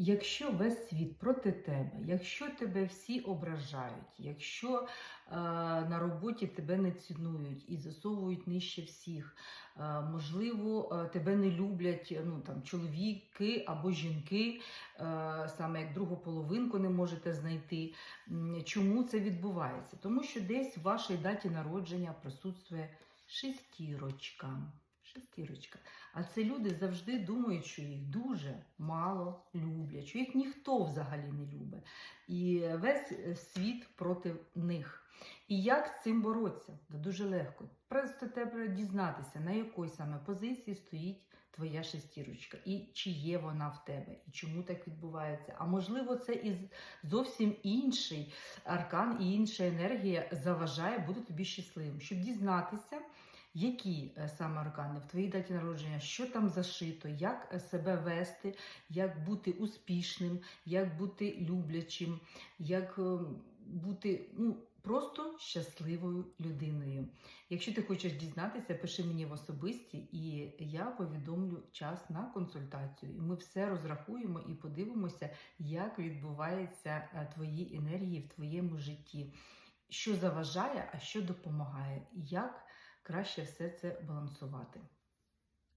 Якщо весь світ проти тебе, якщо тебе всі ображають, якщо е, на роботі тебе не цінують і засовують нижче всіх, е, можливо, е, тебе не люблять ну, там, чоловіки або жінки, е, саме як другу половинку не можете знайти. Чому це відбувається? Тому що десь в вашій даті народження присутствує шестірочка. Шестірочка. А це люди завжди думають, що їх дуже мало люблять, що їх ніхто взагалі не любить. І весь е, світ проти них. І як з цим боротися? Дуже легко. Просто треба дізнатися, на якій саме позиції стоїть твоя шестірочка, і чи є вона в тебе, і чому так відбувається. А можливо, це і зовсім інший аркан і інша енергія заважає бути тобі щасливим, щоб дізнатися. Які е, саме органи в твоїй даті народження, що там зашито, як е, себе вести, як бути успішним, як бути люблячим, як е, бути ну, просто щасливою людиною. Якщо ти хочеш дізнатися, пиши мені в особисті, і я повідомлю час на консультацію. І ми все розрахуємо і подивимося, як відбуваються твої енергії в твоєму житті, що заважає, а що допомагає, як краще все це балансувати.